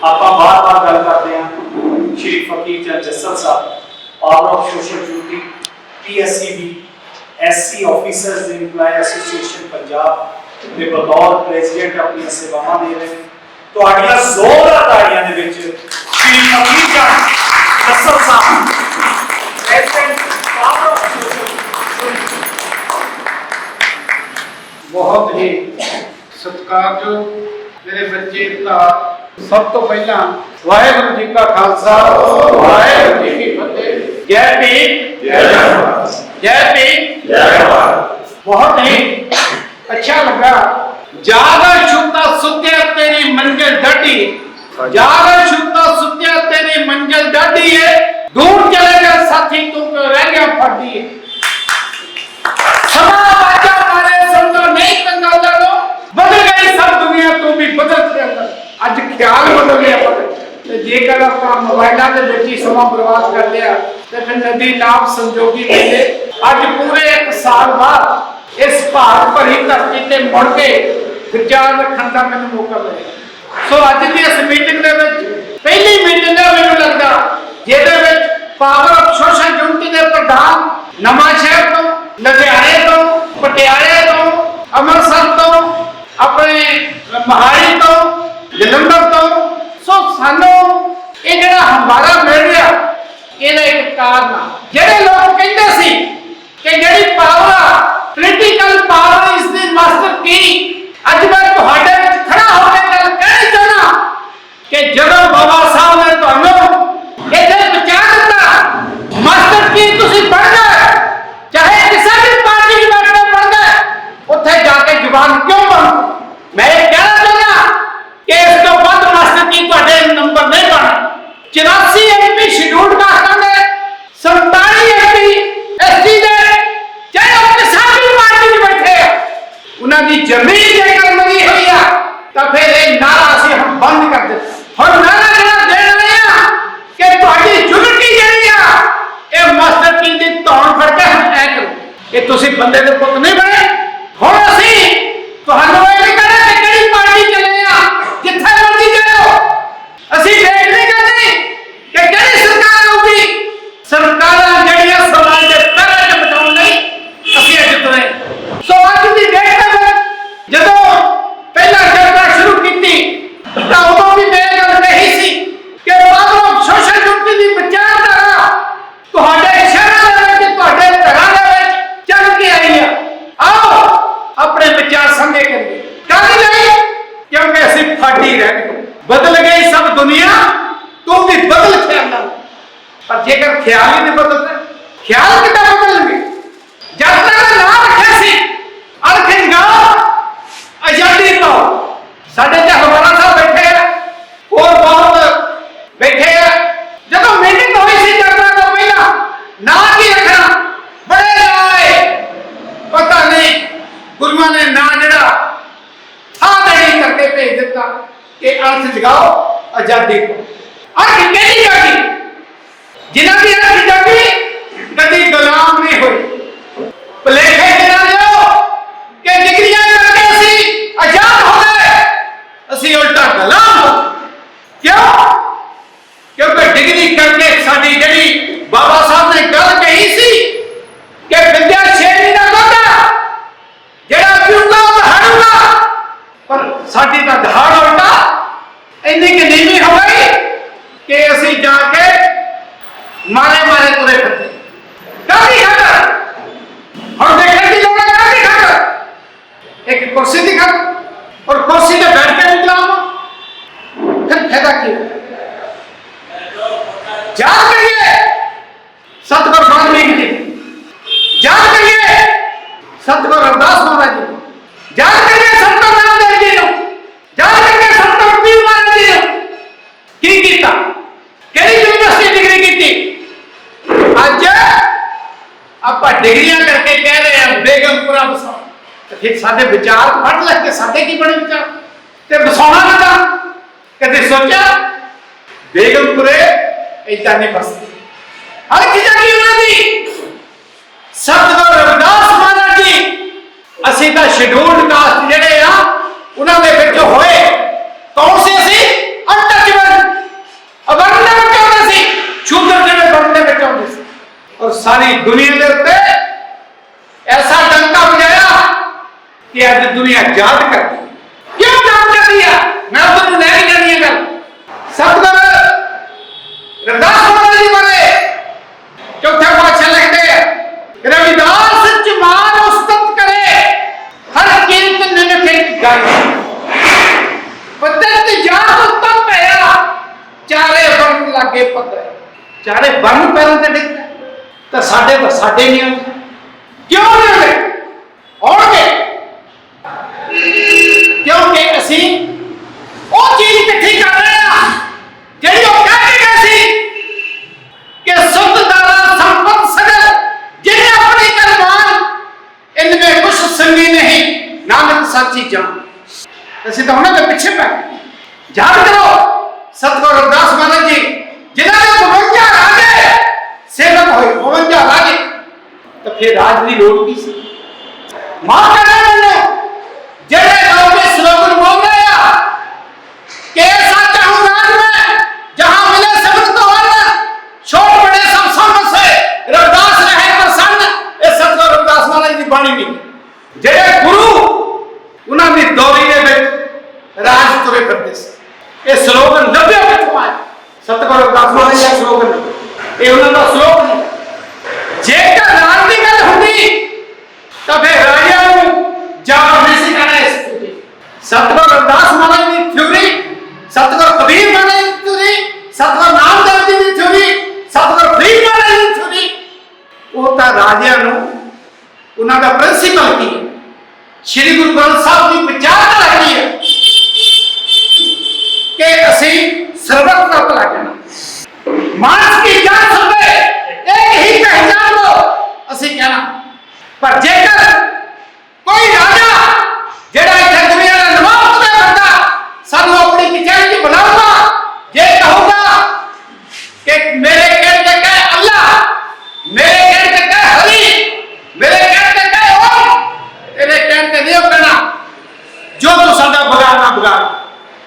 ਆਪਾਂ ਬਾਰ-ਬਾਰ ਗੱਲ ਕਰਦੇ ਹਾਂ Shri Fakir Chand Jassal Sahib power of social duty PSSCB SC officers employee association Punjab ਦੇ ਬਤੌਰ ਪ੍ਰੈਜ਼ੀਡੈਂਟ ਆਪਣੀਆਂ ਸੇਵਾਵਾਂ ਦੇ ਰਹੇ ਨੇ ਤੁਹਾਡੀਆਂ ਜ਼ੋਰਦਾਰ ਤਾੜੀਆਂ ਦੇ ਵਿੱਚ Shri Fakir Chand Jassal Sahib president power of social ਬਹੁਤ ਹੀ ਸਤਿਕਾਰਯੋਗ ਮੇਰੇ ਬੱਚੇ ਦਾ ਸਭ ਤੋਂ ਪਹਿਲਾਂ ਵਾਹਿਗੁਰੂ ਜੀ ਕਾ ਖਾਲਸਾ ਵਾਹਿਗੁਰੂ ਜੀ ਕੀ ਫਤਿਹ। ਜੈ ਭੀਮ। ਜੈ ਜੈ ਭੀਮ। ਜੈ ਬਹੁਤ ਹੀ ਅੱਛਾ ਲੱਗਾ। ਜਾਗਾ ਛੁੱਟਾ ਸੁੱਤਿਆ ਤੇਰੀ ਮੰਜ਼ਿਲ ਡਾਢੀ। ਜਾਗਾ ਛੁੱਟਾ ਸੁੱਤਿਆ ਤੇਰੀ ਮੰਜ਼ਿਲ ਡਾਢੀ ਏ। ਦੂਰ ਚਲੇ ਗਿਆ ਸਾਥੀ ਤੂੰ ਕਿਉਂ ਰਹਿ ਗਿਆ ਫਾਡੀ? ਸਮਾਂ ਵਾਜਾ ਮਾਰੇ ਸਮਝੋ ਨਹੀਂ ਕੰਗਾ ਲੜੋ ਬਦਲ ਗਈ ਸਭ ਦੁਨੀਆ ਤੂੰ ਵੀ ਬਦਲ ਕੇ ਅੰਦਰ ਅੱਜ ਖਿਆਲ ਬਦਲ ਗਿਆ ਪਰ ਤੇ ਜੇਕਰ ਆਪਾਂ ਮੋਬਾਈਲਾਂ ਦੇ ਵਿੱਚ ਹੀ ਸਮਾਂ ਬਰਬਾਦ ਕਰ ਲਿਆ ਤੇ ਫਿਰ ਨਦੀ ਨਾਮ ਸੰਜੋਗੀ ਮਿਲੇ। ਅੱਜ ਪੂਰੇ ਇੱਕ ਸਾਲ ਬਾਅਦ ਇਸ ਭਾਰਤ ਭਰੀ ਧਰਤੀ ਤੇ ਮੁੜ ਕੇ ਵਿਚਾਰ ਰੱਖਣ ਦਾ ਮੈਨੂੰ ਮੌਕਾ ਮਿਲਿਆ। ਸੋ ਅੱਜ ਦੀ ਇਸ ਮੀਟਿੰਗ ਦੇ ਵਿੱਚ, ਪਹਿਲੀ ਮੀਟਿੰਗ ਹੈ ਮੈਨੂੰ ਲੱਗਦਾ, ਜਿਹਦੇ ਵਿੱਚ ਪਾਵਰ ਆਫ ਸੋਸ਼ਲ ਯੂਨਿਟੀ ਦੇ ਪ੍ਰਧਾਨ ਨਵਾਂ ਸ਼ਹਿਰ ਤੋਂ, ਲੁਧਿਆਣੇ ਤੋਂ, ਪਟਿਆਲੇ ਤੋਂ, ਅੰਮ੍ਰਿਤਸਰ ਤੋਂ, ਆਪਣੇ ਮਹਾਲੀ ਤੋਂ ਜਲੰਧਰ ਤੋਂ ਸੋ ਸਾਨੂੰ ਇਹ ਮਿਲ ਰਿਹਾ। ਇਹਦਾ ਇੱਕ ਕਾਰਨ ਜਿਹੜੇ ਲੋਕ ਕਹਿੰਦੇ ਸੀ ਕਿ ਜਿਹੜੀ ਪਾਵਰ ਆ ਪੋਲੀਟੀਕਲ ਪਾਵਰ ਇਸ ਦੀ ਮਾਸਟਰ ਕੀ ਅੱਜ ਮੈਂ ਤੁਹਾਡੇ ਵਿੱਚ ਖੜਾ ਹੋ ਕੇ ਗੱਲ ਕਹਿਣੀ ਚਾਹਣਾ ਕਿ ਜਦੋਂ ਬਾਬਾ ਸਾਹਿਬ ਨੇ ਤੁਹਾਨੂੰ ਇੱਥੇ ਬਚਾ ਦਿੱਤਾ ਮਾਸਟਰ ਕੀ ਤੁਸੀਂ ਬਣ ਗਏ ਚਾਹੇ ਕਿਸੇ ਵੀ ਪਾਰਟੀ ਵਿੱਚ ਬੈਠੇ ਬਣ ਗਏ ਉੱਥੇ ਜਾ ਕੇ ਜ਼ੁਬਾਨ ਕਿਉਂ ਬਣ ਮੈਂ ਇਹ ਕਹਿਣਾ ਚਾਹੁੰਦਾ ਕਿ ਇਸ ਤੋਂ ਵੱਧ ਮਾਸਟਰ ਕੀ ਤੁਹਾਡੇ ਨੰਬਰ ਨਹੀਂ ਬਣ 84 ਐਮਪੀ ਸ਼ਡਿਊਲਡ ਕਾਸਟਾਂ ਦੇ 47 ਐਮਪੀ ਐਸਟੀ ਦੇ ਚਾਹੇ ਉਹ ਕਿਸੇ ਵੀ ਪਾਰਟੀ ਵਿੱਚ ਬੈਠੇ ਆ ਉਹਨਾਂ ਦੀ ਜ਼ਮੀਨ ਜੇਕਰ ਮਰੀ ਹੋਈ ਆ, ਤਾਂ ਫਿਰ ਇਹ ਨਾਰਾ ਅਸੀਂ ਹਮ ਬੰਦ ਕਰ ਦਿੱਤਾ। ਹੁਣ ਨਾਰਾ ਜਿਹੜਾ ਦੇ ਤੁਹਾਡੀ ਯੂਨਿਟੀ ਜਿਹੜੀ ਆ, ਇਹ ਮਾਸਟਰ ਕੀ ਦੀ ਧੌਣ ਫੜ ਕੇ ਹਮ ਐ ਕਰੋ। ਇਹ ਤੁਸੀਂ ਬੰਦੇ ਦੇ ਪੁੱਤ ਨਹੀਂ ਬਣੇ। ਹੁਣ ਅਸੀਂ ਤੁਹਾਨੂੰ ਇਹ ਨਹੀਂ ਕਹਿੰਦੇ ਕਿ ਕਿਹੜੀ ਪਾਰਟੀ ਚੱਲੇ ਆ ਜਿੱਥੇ ਮਰਜ਼ੀ ਜਾਓ ਅਸੀਂ ਦੇਖ ਨਹੀਂ ਕਰਦੇ ਕਿ ਕਿਹੜੀ ਸਰਕਾਰ ਆਊਗੀ ਸਰਕਾਰਾਂ ਜਿਹੜੀਆਂ ਸਮਾਜ ਦੇ ਪਹਿਰੇ ਤੇ ਬਚਾਉਣ ਲਈ ਅਸੀਂ ਅੱਜ ਤੁਰੇ ਸੋ ਅੱਜ ਦੀ ਡੇਟ ਦੇ ਵਿੱਚ ਜਦੋਂ ਪਹਿਲਾਂ ਚਰਚਾ ਸ਼ੁਰੂ ਕੀਤੀ ਤਾਂ ਉਦੋਂ ਵੀ ਮੈਂ ਇਹ ਗੱਲ ਕਹੀ ਸੀ ਕਿ ਬਾਬਰੋ ਸੋਸ਼ਲ ਯੂਨਿਟੀ ਦੀ ਵਿਚਾਰਧਾਰਾ ਤੁਹਾਡੇ ਸ਼ਹਿਰਾਂ ਦੇ ਵਿੱਚ ਤੁਹਾਡੇ ਘਰਾਂ ਦੇ ਵਿੱਚ ਚੱਲ ਕੇ ਆਈ ਆ ਆਓ ਆਪਣੇ ਵਿਚਾਰ ਸਾਂਝੇ ਕਰੀਏ ਕਾਹਦੇ ਲਈ ਕਿਉਂਕਿ ਅਸੀਂ ਫਾਟੀ ਰਹਿ ਗਏ ਬਦਲ ਗਈ ਸਭ ਦੁਨੀਆ ਤੂੰ ਵੀ ਬਦਲ ਖਿਆਲ ਨਾਲ ਪਰ ਜੇਕਰ ਖਿਆਲ ਹੀ ਨਹੀਂ ਬਦਲਦਾ, ਖਿਆਲ ਕਿੱਦਾਂ ਬਦਲਣਗੇ ਜਦ ਤੱਕ ਨਾ ਰੱਖਿਆ ਸੀ ਅਰਖਿੰਗਾ ਆਜ਼ਾਦੀ ਤੋਂ ਸਾਡੇ ਤੇ ਹਮਾਰਾ ਸਾਹਿਬ ਬੈਠੇ ਆ, ਹੋਰ ਬਹੁਤ ਬੈਠੇ ਆ। ਜਦੋਂ ਮੀਟਿੰਗ ਹੋਈ ਸੀ ਜਨਤਾ ਤੋਂ ਪਹਿਲਾਂ ਨਾ ਕੀ ਰੱਖਣਾ, ਬੜੇ ਲਾਏ ਪਤਾ ਨਹੀਂ ਗੁਰੂਆਂ ਨੇ ਨਾਂ ਜਿਹੜਾ ਥਾਂ ਦੇਣੀ ਕਰਕੇ ਭੇਜ ਦਿੱਤਾ ਕਿ ਅਰਥ ਜਗਾਓ, ਆਜ਼ਾਦੀ ਕੋ ਅਰਥ ਕਿਹੜੀ ਜਾਗੀ? ਜਿਨ੍ਹਾਂ ਦੀ ਅਰਥ ਜਾਗੀ ਕਦੀ ਗੁਲਾਮ ਨਹੀਂ ਹੋਈ। ਭਲੇਖੇ ਦੇ ਨਾ ਲਿਓ ਕਿ ਡਿਗਰੀਆਂ ਕਰਕੇ ਅਸੀਂ ਆਜ਼ਾਦ ਹੋ ਗਏ ਅਸੀਂ ਉਲਟਾ ਗੁਲਾਮ ਹੋ ਗਏ। ਕਿਉਂ ਕਿਉਂਕਿ ਡਿਗਰੀ ਕਰਕੇ ਸਾਡੀ ਜਿਹੜੀ ਬਾਬਾ ਸਾਹਿਬ ਨੇ ਗੱਲ ਕਹੀ ਸੀ ਕਿ ਵਿਦਿਆ ਛੇੜੀ ਦਾ ਕੋਟਾ ਜਿਹੜਾ ਪੀਊਗਾ ਉਹ ਦਹਾੜੂਗਾ ਪਰ ਸਾਡੀ ਤਾਂ ਦਹਾੜ ਉਲਟਾ ਇੰਨੀ ਕਿ ਨੀਵੀਂ ਹੋ ਗਈ ਕਿ ਅਸੀਂ ਜਾ ਕੇ ਮਾਰੇ ਮਾਰੇ ਤੁਰੇ ਫਿਰਦੇ ਕਾਹਦੀ ਖਾਤਰ ਹੁਣ ਦੇਖਣ ਦੀ ਲੋੜ ਹੈ ਕਾਹਦੀ ਖਾਤਰ ਇੱਕ ਕੁਰਸੀ ਦੀ ਖਾਤਰ ਔਰ ਕੁਰਸੀ ਤੇ ਬੈਠ ਕੇ ਨਿਕਲਾਮ ਫਿਰ ਫਾਇਦਾ ਕੀ ਹੈ ਯਾਦ ਕਰੀਏ ਸਤਿਗੁਰ ਬਾਲਮੀਕ ਜੀ ਯਾਦ ਕਰੀਏ ਸਤਿਗੁਰ ਰਵਿਦਾਸ ਮਹਾਰਾਜ ਜੀ ਨੂੰ ਯਾਦ ਡਿਗਰੀਆਂ ਕਰਕੇ ਕਹਿ ਰਹੇ ਆ ਬੇਗਮਪੁਰਾ ਬਸਾਉ ਤੇ ਫਿਰ ਸਾਡੇ ਵਿਚਾਰ ਪੜ ਲੈ ਕੇ ਸਾਡੇ ਕੀ ਬਣੇ ਵਿਚਾਰ? ਤੇ ਬਸਾਉਣਾ ਨਾ ਤਾਂ ਕਦੇ ਸੋਚਿਆ? ਬੇਗਮਪੁਰੇ ਇਦਾਂ ਨਹੀਂ ਬਸਦੀ। ਹਰ ਕੀ ਜਗੀ ਉਹਨਾਂ ਦੀ। ਸਤਿਗੁਰ ਰਵਿਦਾਸ ਮਹਾਰਾਜ ਜੀ, ਅਸੀਂ ਤਾਂ ਸ਼ਡਿਊਲਡ ਕਾਸਟ ਜਿਹੜੇ ਆ, ਉਹਨਾਂ ਦੇ ਵਿੱਚ ਹੋਏ। ਕੌਣ ਸੀ ਅਸੀਂ? ਅਨਟਚਬਲ। ਅਵਰਨ ਦੇ ਵਿੱਚ ਆਉਂਦੇ ਸੀ? ਸ਼ੂਦਰ ਦੇ ਵਰਗ ਦੇ ਵਿੱਚ ਆਉਂਦੇ ਸੀ। ਔਰ ਸਾਰੀ ਦੁਨੀਆ ਦੇ ਉੱਤੇ ਯਾਦ ਕਰਦੀ ਹੈ। ਕਿਉਂ ਯਾਦ ਕਰਦੀ ਆ ਮੈਂ ਤੁਹਾਨੂੰ ਲੈ ਕੇ ਜਾਂਦੀ ਹਾਂ ਗੱਲ ਸਤਿਗੁਰ ਰਵਿਦਾਸ ਮਹਾਰਾਜ ਜੀ ਬਾਰੇ ਚੌਥੇ ਪਾਤਸ਼ਾਹ ਲਿਖਦੇ ਆ ਰਵਿਦਾਸ ਜਮਾਨ ਉਸਤਤ ਕਰੇ ਹਰ ਕੀਰਤ ਨਨਕ ਇੱਕ ਗਾਈ ਪਤਤ ਜਾਤ ਉੱਤਮ ਪਿਆ ਚਾਰੇ ਬਰਨ ਲੱਗੇ ਪੱਤਰ ਚਾਰੇ ਬਰਨ ਪੈਰਾਂ ਤੇ ਡਿੱਗਦਾ ਤਾਂ ਸਾਡੇ ਤਾਂ ਸਾਡੇ ਨਹੀਂ ਆਉਂਦੇ ਕਿਉਂ ਨਾਨਕ ਸਾਚੀ ਜਾਨ ਅਸੀਂ ਤਾਂ ਉਹਨਾਂ ਦੇ ਪਿੱਛੇ ਪੈ ਗਏ। ਯਾਦ ਕਰੋ ਸਤਿਗੁਰੂ ਰਵਿਦਾਸ ਮਹਾਰਾਜ ਜੀ ਜਿਨ੍ਹਾਂ ਦੇ 52 ਰਾਜੇ ਸੇਵਕ ਹੋਏ 52 ਰਾਜੇ ਤਾਂ ਫਿਰ ਰਾਜ ਦੀ ਲੋੜ ਕੀ ਸੀ ਮਾਫ ਕਰਨਾ ਮੈਨੂੰ ਜਿਹੜੇ ਲੋਕ ਇਹ ਸਲੋਗਨ ਬੋਲ ਰਹੇ ਆ ਕਿ ਸੱਚ ਹੂੰ ਰਾਜ ਮੈਂ ਜਹਾਂ ਮਿਲੇ ਸਬਰ ਤੋਂ ਵਰਨ ਛੋਟ ਬੜੇ ਸਭ ਸੰਗ ਸੇ ਰਵਿਦਾਸ ਰਹੇ ਪ੍ਰਸੰਨ ਇਹ ਸਤਿਗੁਰੂ ਰਵਿਦਾਸ ਮਹਾਰਾਜ ਦੀ ਬਾਣੀ ਨਹੀਂ ਜਿਹੜੇ ਗੁਰੂ ਉਹਨਾਂ ਦੀ ਦੌਰੀ ਦੇ ਵਿੱਚ ਰਾਜ ਤੁਰੇ ਫਿਰਦੇ ਸੀ ਇਹ ਸਲੋਗਨ ਲੱਭਿਆ ਕਿੱਥੋਂ ਆਇਆ? ਸਤਿਗੁਰੂ ਮਹਾਰਾਜ ਜੀ ਦਾ ਸਲੋਗਨ ਇਹ ਉਹਨਾਂ ਦਾ ਸਲੋਗਨ ਹੈ। ਜੇਕਰ ਰਾਜ ਦੀ ਗੱਲ ਹੁੰਦੀ ਤਾਂ ਫਿਰ ਰਾਜਿਆਂ ਨੂੰ ਜਵਾਬ ਨਹੀਂ ਸੀ ਕਹਿਣਾ ਇਸ ਤੇ ਸਤਿਗੁਰੂ ਰਵਿਦਾਸ ਮਹਾਰਾਜ ਦੀ ਥਿਉਰੀ ਸਤਿਗੁਰੂ ਕਬੀਰ ਮਹਾਰਾਜ ਦੀ ਥਿਉਰੀ ਸਤਿਗੁਰੂ ਨਾਮਦੇਵ ਜੀ ਦੀ ਥਿਉਰੀ ਸਤਿਗੁਰੂ ਫਰੀਦ ਮਹਾਰਾਜ ਦੀ ਥਿਉਰੀ ਉਹ ਤਾਂ ਰਾਜਿਆਂ ਨੂੰ ਉਹਨਾਂ ਦਾ ਪ੍ਰਿੰਸੀਪਲ ਕੀ ਹੈ? ਸ਼੍ਰੀ ਗੁਰੂ ਗ੍ਰੰਥ ਸਾਹਿਬ ਦੀ ਵਿਚਾਰਧਾਰਾ ਕੀ ਹੈ ਕਿ ਅਸੀਂ ਸਰਬੱਤ ਦਾ ਭਲਾ ਕਰਨਾ ਮਾਨਸ ਕੀ ਜਾਨ ਸਭੇ ਇੱਕ ਹੀ ਪਹਿਚਾਨ ਲੋ ਅਸੀਂ ਕਹਿਣਾ, ਪਰ ਜੇ